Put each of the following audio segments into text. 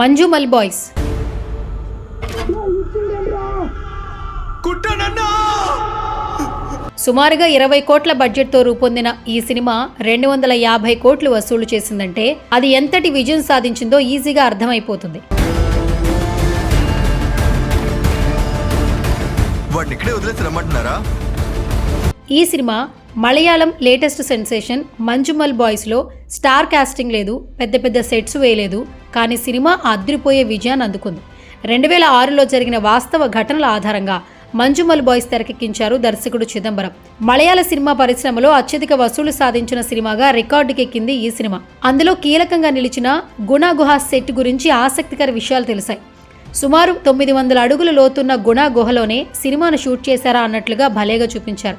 Manjummel boys. కుట్టానన్నా! సుమారుగా ఇరవై కోట్ల బడ్జెట్తో రూపొందిన ఈ సినిమా రెండు వందల యాభై కోట్లు వసూలు చేసిందంటే అది ఎంతటి విజయం సాధించిందో ఈజీగా అర్థమైపోతుంది. ఈ cinema Malayalam latest sensation Manjummel బాయ్స్లో star casting లేదు పెద్ద పెద్ద సెట్స్ వేయలేదు కానీ సినిమా అదిరిపోయే విజయాన్ని అందుకుంది. రెండు వేల ఆరులో జరిగిన వాస్తవ ఘటనల ఆధారంగా మంజుమల్ బాయ్స్ తెరకెక్కించారు దర్శకుడు చిదంబరం. మలయాళ సినిమా పరిశ్రమలో అత్యధిక వసూలు సాధించిన సినిమాగా రికార్డుకెక్కింది ఈ సినిమా. అందులో కీలకంగా నిలిచిన గుణగుహ సెట్ గురించి ఆసక్తికర విషయాలు తెలిసాయి. సుమారు తొమ్మిది వందల అడుగుల లోతున్న గుణా గుహలోనే సినిమాను షూట్ చేశారా అన్నట్లుగా భలేగా చూపించారు.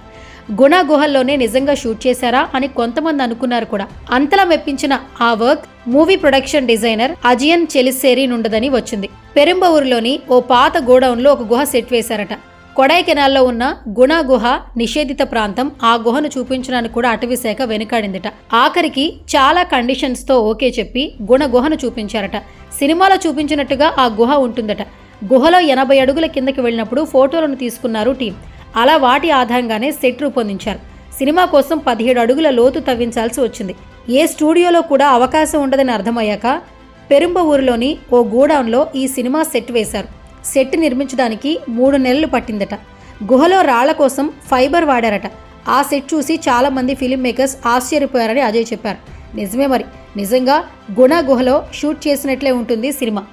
గుణ గుహల్లోనే నిజంగా షూట్ చేశారా అని కొంతమంది అనుకున్నారు కూడా. అంతలా మెప్పించిన ఆ work movie production designer Ajayan Chalissery నుండదని వచ్చింది. పెరుంబవూరులోని ఓ పాత గోడౌన్లో ఒక గుహ సెట్ వేశారట. కొడైకెనాల్లో ఉన్న గుణ గుహ నిషేధిత ప్రాంతం ఆ గుహను చూపించడానికి కూడా అటవీశాఖ వెనుకాడిందిట. ఆఖరికి చాలా కండిషన్స్తో ఓకే చెప్పి గుణ గుహను చూపించారట. సినిమాలో చూపించినట్టుగా ఆ గుహ ఉంటుందట. గుహలో ఎనభై అడుగుల కిందకి వెళ్ళినప్పుడు ఫోటోలను తీసుకున్నారు టీం. అలా వాటి ఆధారంగానే సెట్ రూపొందించారు. సినిమా కోసం పదిహేడు అడుగుల లోతు తవ్వించాల్సి వచ్చింది. ఏ స్టూడియోలో కూడా అవకాశం ఉండదని అర్థమయ్యాక పెరుంబవూరులోని ఓ గోడౌన్లో ఈ సినిమా సెట్ వేశారు. సెట్ నిర్మించడానికి మూడు నెలలు పట్టిందట. గుహలో రాళ్ళ కోసం ఫైబర్ వాడారట. ఆ సెట్ చూసి చాలామంది ఫిలిం మేకర్స్ ఆశ్చర్యపోయారని అజయ్ చెప్పారు. నిజమే మరి. నిజంగా గుణ గుహలో షూట్ చేసినట్లే ఉంటుంది సినిమా.